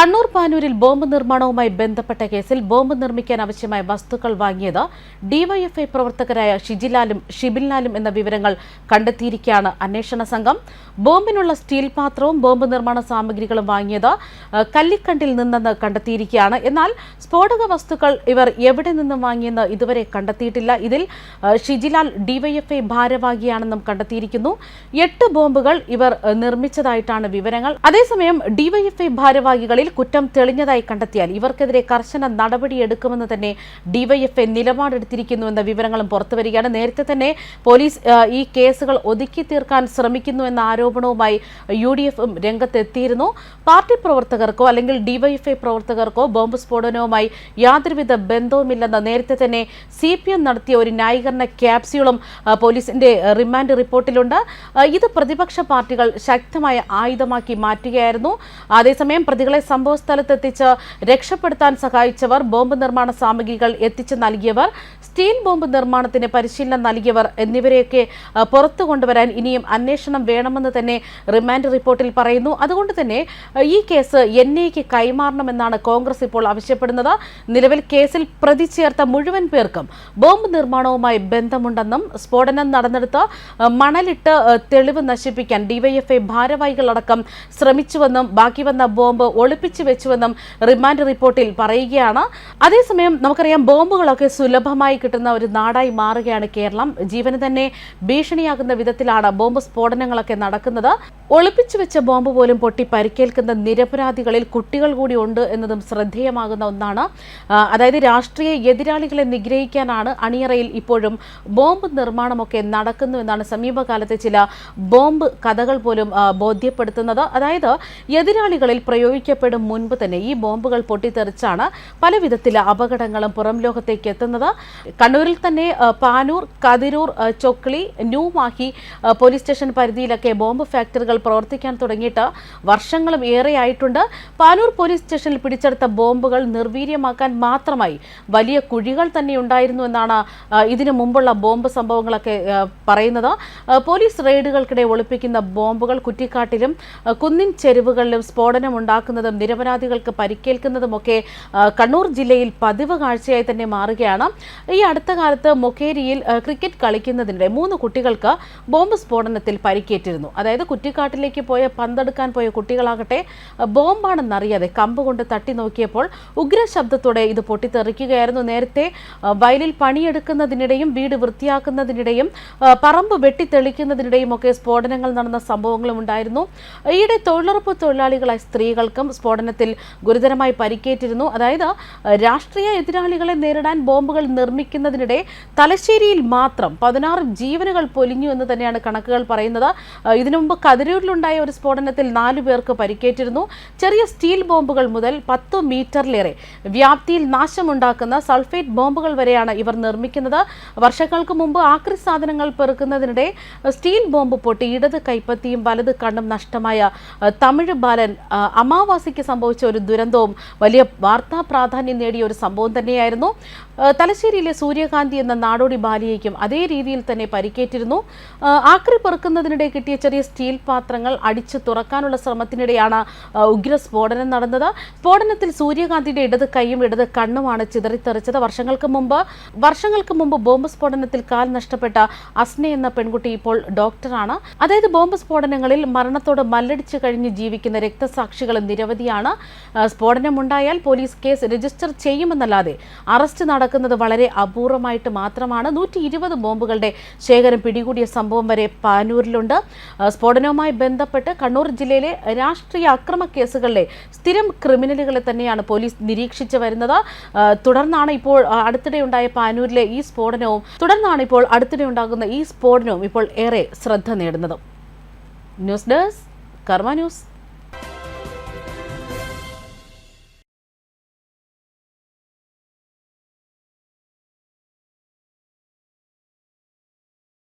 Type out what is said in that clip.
Kannur പാനൂരിൽ bomb നിർമ്മാണവുമായി ബന്ധപ്പെട്ട കേസിൽ ബോംബ് നിർമ്മിക്കാൻ ആവശ്യമായ വസ്തുക്കൾ വാങ്ങിയത് ഡിവൈഎഫ്ഐ പ്രവർത്തകരായ ഷിജിലാലും ഷിബിൽലാലും എന്ന വിവരങ്ങൾ കണ്ടെത്തിയിരിക്കുകയാണ് അന്വേഷണ സംഘം. ബോംബിനുള്ള സ്റ്റീൽ പാത്രവും ബോംബ് നിർമ്മാണ സാമഗ്രികളും വാങ്ങിയത് കല്ലിക്കണ്ടിൽ നിന്നെന്ന് കണ്ടെത്തിയിരിക്കുകയാണ്. എന്നാൽ സ്ഫോടക വസ്തുക്കൾ ഇവർ എവിടെ നിന്നും വാങ്ങിയെന്ന് ഇതുവരെ കണ്ടെത്തിയിട്ടില്ല. ഇതിൽ ഷിജിലാൽ ഡിവൈഎഫ്ഐ ഭാരവാഹിയാണെന്നും കണ്ടെത്തിയിരിക്കുന്നു. എട്ട് ബോംബുകൾ ഇവർ നിർമ്മിച്ചതായിട്ടാണ് വിവരങ്ങൾ. അതേസമയം ഡിവൈഎഫ്ഐ ഭാരവാഹികളിൽ കുറ്റം തെളിഞ്ഞതായി കണ്ടെത്തിയാൽ ഇവർക്കെതിരെ കർശന നടപടിയെടുക്കുമെന്ന് തന്നെ ഡിവൈഎഫ്ഐ നിലപാടെടുത്തിരിക്കുന്നുവെന്ന വിവരങ്ങളും പുറത്തുവരികയാണ് നേരത്തെ തന്നെ പോലീസ് ഈ കേസുകൾ ഒതുക്കി തീർക്കാൻ ശ്രമിക്കുന്നു എന്ന ആരോപണവുമായി യു ഡി എഫും രംഗത്തെത്തിയിരുന്നു. പാർട്ടി പ്രവർത്തകർക്കോ അല്ലെങ്കിൽ ഡിവൈഎഫ്ഐ പ്രവർത്തകർക്കോ ബോംബ് സ്ഫോടനവുമായി യാതൊരുവിധ ബന്ധവുമില്ലെന്ന് നേരത്തെ തന്നെ സി നടത്തിയ ഒരു ന്യായീകരണ ക്യാപ്സ്യൂളും പോലീസിന്റെ റിമാൻഡ് റിപ്പോർട്ടിലുണ്ട്. ഇത് പ്രതിപക്ഷ പാർട്ടികൾ ശക്തമായ ആയുധമാക്കി മാറ്റുകയായിരുന്നു. അതേസമയം പ്രതികളെ സംഭവ സ്ഥലത്തെത്തിച്ച് രക്ഷപ്പെടുത്താൻ സഹായിച്ചവർ ബോംബ് നിർമ്മാണ സാമഗ്രികൾ എത്തിച്ചു നൽകിയവർ സ്റ്റീൽ ബോംബ് നിർമ്മാണത്തിന് പരിശീലനം നൽകിയവർ എന്നിവരെയൊക്കെ പുറത്തു കൊണ്ടുവരാൻ ഇനിയും അന്വേഷണം വേണമെന്ന് തന്നെ റിമാൻഡ് റിപ്പോർട്ടിൽ പറയുന്നു. അതുകൊണ്ട് തന്നെ ഈ കേസ് എൻ ഐക്ക് കൈമാറണമെന്നാണ് കോൺഗ്രസ് ഇപ്പോൾ ആവശ്യപ്പെടുന്നത്. നിലവിൽ കേസിൽ പ്രതി ചേർത്ത മുഴുവൻ പേർക്കും ബോംബ് നിർമ്മാണവുമായി ബന്ധമുണ്ടെന്നും സ്ഫോടനം നടന്നെടുത്ത് മണലിട്ട് തെളിവ് നശിപ്പിക്കാൻ ഡിവൈഎഫ്ഐ ഭാരവാഹികളടക്കം ശ്രമിച്ചുവെന്നും ബാക്കി വന്ന ബോംബ് ഒളിപ്പിച്ചു വെച്ചുവെന്നും റിമാൻഡ് റിപ്പോർട്ടിൽ പറയുകയാണ്. അതേസമയം നമുക്കറിയാം ബോംബുകളൊക്കെ സുലഭമായി കിട്ടുന്ന ഒരു നാടായി മാറുകയാണ് കേരളം. ജീവന് തന്നെ ഭീഷണിയാകുന്ന വിധത്തിലാണ് ബോംബ് സ്ഫോടനങ്ങളൊക്കെ നടക്കുന്നത്. ഒളിപ്പിച്ചു വെച്ച ബോംബ് പോലും പൊട്ടി പരിക്കേൽക്കുന്ന നിരപരാധികളിൽ കുട്ടികൾ കൂടി ഉണ്ട് എന്നതും ശ്രദ്ധേയമാകുന്ന ഒന്നാണ്. അതായത് രാഷ്ട്രീയ എതിരാളികളെ നിഗ്രഹിക്കാനാണ് അണിയറയിൽ ഇപ്പോഴും ബോംബ് നിർമ്മാണമൊക്കെ നടക്കുന്നു എന്നാണ് സമീപകാലത്തെ ചില ബോംബ് കഥകൾ പോലും ബോധ്യപ്പെടുത്തുന്നത്. അതായത് എതിരാളികളിൽ പ്രയോഗിക്കപ്പെടും മുൻപ് തന്നെ ഈ ബോംബുകൾ പൊട്ടിത്തെറിച്ചാണ് പല വിധത്തിലെ അപകടങ്ങളും പുറം ലോകത്തേക്ക് എത്തുന്നത്. കണ്ണൂരിൽ തന്നെ Panoor Kathiroor Chokli New Mahe police station പരിധിയിലൊക്കെ bomb ഫാക്ടറികൾ പ്രവർത്തിക്കാൻ തുടങ്ങിയിട്ട് വർഷങ്ങളും ഏറെയായിട്ടുണ്ട്. പാനൂർ പോലീസ് സ്റ്റേഷനിൽ പിടിച്ചെടുത്ത ബോംബുകൾ നിർവീര്യമാക്കാൻ മാത്രമായി വലിയ കുഴികൾ തന്നെ ഉണ്ടായിരുന്നു എന്നാണ് ഇതിനു മുമ്പുള്ള ബോംബ് സംഭവങ്ങളൊക്കെ പറയുന്നത്. പോലീസ് റെയ്ഡുകൾക്കിടെ ഒളിപ്പിക്കുന്ന ബോംബുകൾ കുറ്റിക്കാട്ടിലും കുന്നിൻ ചെരുവുകളിലും സ്ഫോടനം ഉണ്ടാക്കുന്നതും നിരപരാധികൾക്ക് പരിക്കേൽക്കുന്നതുമൊക്കെ കണ്ണൂർ ജില്ലയിൽ പതിവ് കാഴ്ചയായി തന്നെ മാറുകയാണ്. ഈ അടുത്ത കാലത്ത് മൊക്കേരിയിൽ ക്രിക്കറ്റ് കളിക്കുന്നതിനിടെ മൂന്ന് കുട്ടികൾക്ക് ബോംബ് സ്ഫോടനത്തിൽ പരിക്കേറ്റിരുന്നു. അതായത് കുറ്റിക്കാട്ടിലേക്ക് പോയ പന്തെടുക്കാൻ പോയ കുട്ടികളാകട്ടെ ബോംബാണെന്നറിയാതെ കമ്പ് കൊണ്ട് തട്ടി നോക്കിയപ്പോൾ ഉഗ്രശബ്ദത്തോടെ ഇത് പൊട്ടിത്തെറിക്കുകയായിരുന്നു. നേരത്തെ വയലിൽ പണിയെടുക്കുന്നതിനിടെയും വീട് വൃത്തിയാക്കുന്നതിനിടെയും പറമ്പ് വെട്ടിത്തെളിക്കുന്നതിനിടെയും ഒക്കെ സ്ഫോടനങ്ങൾ നടന്ന സംഭവങ്ങളും ഉണ്ടായിരുന്നു. ഈയിടെ തൊഴിലുറപ്പ് തൊഴിലാളികളായ സ്ത്രീകൾക്കും സ്ഫോടനത്തിൽ ഗുരുതരമായി പരിക്കേറ്റിരുന്നു. അതായത് രാഷ്ട്രീയ എതിരാളികളെ നേരിടാൻ ബോംബുകൾ നിർമ്മിക്കുന്നതിനിടെ തലശ്ശേരിയിൽ മാത്രം പതിനാറ് ജീവനുകൾ പൊലിഞ്ഞു എന്ന് തന്നെയാണ് കണക്കുകൾ പറയുന്നത്. ഇതിനു മുമ്പ് കതിരൂരിലുണ്ടായ ഒരു സ്ഫോടനത്തിൽ നാലു പേർക്ക് പരിക്കേറ്റിരുന്നു. ചെറിയ സ്റ്റീൽ ബോംബുകൾ മുതൽ പത്ത് മീറ്ററിലേറെ വ്യാപ്തിയിൽ നാശമുണ്ടാക്കുന്ന സൾഫേറ്റ് ബോംബുകൾ വരെയാണ് ഇവർ നിർമ്മിക്കുന്നത്. വർഷങ്ങൾക്ക് മുമ്പ് ആക്രി സാധനങ്ങൾ പെറുക്കുന്നതിനിടെ സ്റ്റീൽ ബോംബ് പൊട്ടി ഇടത് കൈപ്പത്തിയും വലത് കണ്ണും നഷ്ടമായ തമിഴ് ബാലൻ അമാവാസിക്ക് സംഭവിച്ച ഒരു ദുരന്തവും വലിയ വാർത്താ പ്രാധാന്യം നേടിയ ഒരു സംഭവം തന്നെയായിരുന്നു. തലശ്ശേരിയിലെ സൂര്യകാന്തി എന്ന നാടോടി ബാലിയയ്ക്കും അതേ രീതിയിൽ തന്നെ പരിക്കേറ്റിരുന്നു. ആക്രി പെറുക്കുന്നതിനിടെ കിട്ടിയ ചെറിയ സ്റ്റീൽ പാത്രങ്ങൾ അടിച്ചു തുറക്കാനുള്ള ശ്രമത്തിനിടെയാണ് ഉഗ്ര സ്ഫോടനം നടന്നത്. സ്ഫോടനത്തിൽ സൂര്യകാന്തിയുടെ ഇടത് കൈയും ഇടത് കണ്ണുമാണ് ചിതറിത്തെറിച്ചത്. വർഷങ്ങൾക്ക് മുമ്പ് വർഷങ്ങൾക്ക് മുമ്പ് ബോംബ് സ്ഫോടനത്തിൽ കാൽ നഷ്ടപ്പെട്ട അസ്ന എന്ന പെൺകുട്ടി ഇപ്പോൾ ഡോക്ടറാണ്. അതായത് ബോംബ് സ്ഫോടനങ്ങളിൽ മരണത്തോട് മല്ലടിച്ചു കഴിഞ്ഞ് ജീവിക്കുന്ന രക്തസാക്ഷികൾ നിരവധിയാണ്. സ്ഫോടനമുണ്ടായാൽ പോലീസ് കേസ് രജിസ്റ്റർ ചെയ്യുമെന്നല്ലാതെ അറസ്റ്റ് നടക്കുന്നത് വളരെ അപൂർവമായിട്ട് മാത്രമാണ്. നൂറ്റി ഇരുപത് ബോംബുകളുടെ ശേഖരം പിടികൂടിയ സംഭവം വരെ പാനൂരിലുണ്ട്. സ്ഫോടനവുമായി ബന്ധപ്പെട്ട് കണ്ണൂർ ജില്ലയിലെ രാഷ്ട്രീയ അക്രമ കേസുകളിലെ സ്ഥിരം ക്രിമിനലുകളെ തന്നെയാണ് പോലീസ് നിരീക്ഷിച്ചു വരുന്നത്. തുടർന്നാണ് ഇപ്പോൾ അടുത്തിടെയുണ്ടായ പാനൂരിലെ ഈ സ്ഫോടനവും തുടർന്നാണ് ഇപ്പോൾ അടുത്തിടെ ഉണ്ടാകുന്ന ഈ സ്ഫോടനവും ഇപ്പോൾ ഏറെ ശ്രദ്ധ നേടുന്നത്. News desk Karma News.